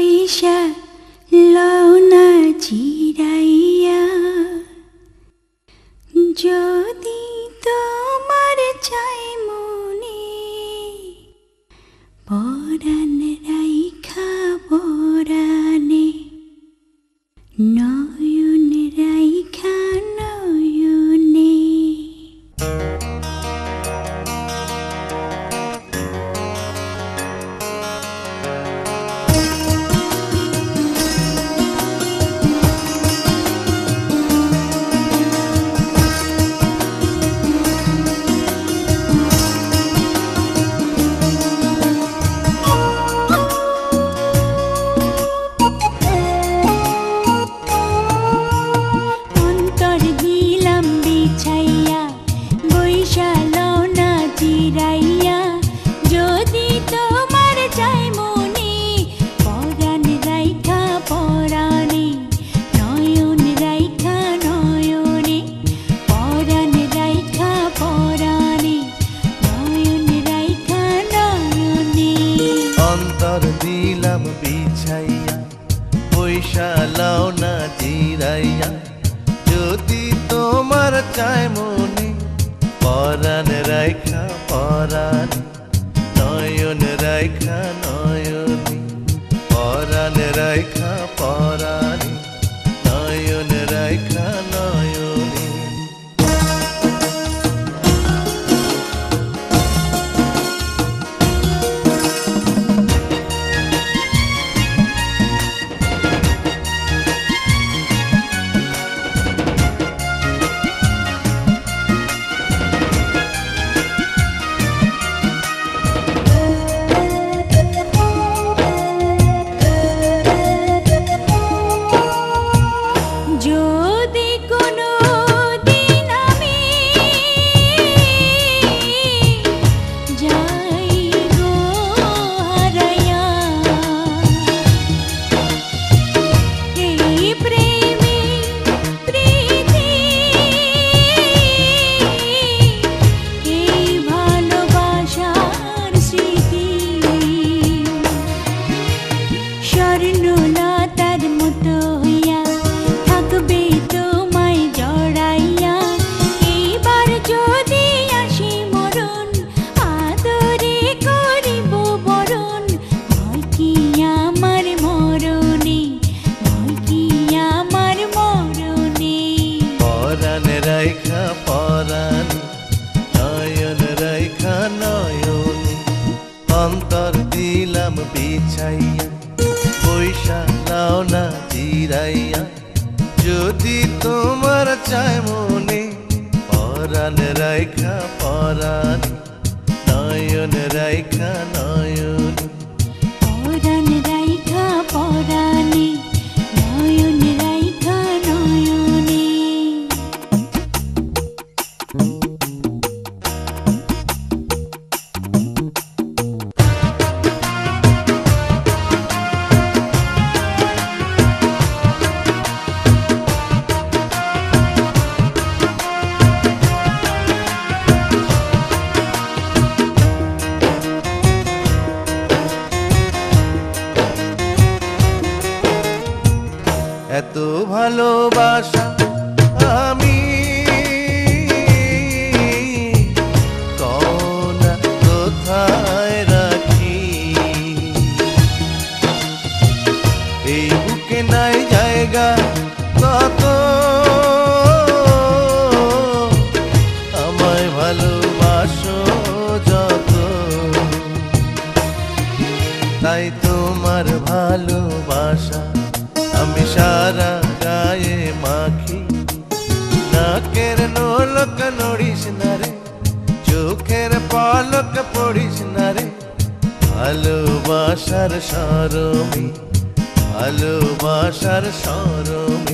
বৈশা লওনা চিরাইয়া। যদি তোমার চাই মনে পরাণ অন্তর দিলাম বিছাইয়া পয়সা লাও না জিরাইয়া। যদি তোমার চায় মনে, পরাণ রাইখা, পরাণ, নয়ন রাইখা বিছাইয়া পয়সা নাও না জিরাইয়া। যদি তোমার চায় মনে, পরাণ রাইখা, পরাণ, নয়ন রাইখা, নয়নী ভালোবাসা আমি। কনা কোথায় রাখি? এই বুকে নাই জায়গা কত? আমায় ভালোবাসো যত। তাই তোমার ভালোবাসা আমি সারা গায়ে মাখি। নাকের নোলক নড়িস না রে, চোখের পলক পড়িস না রে। ভালোবাসার সরমি ভালোবাসার সরমি।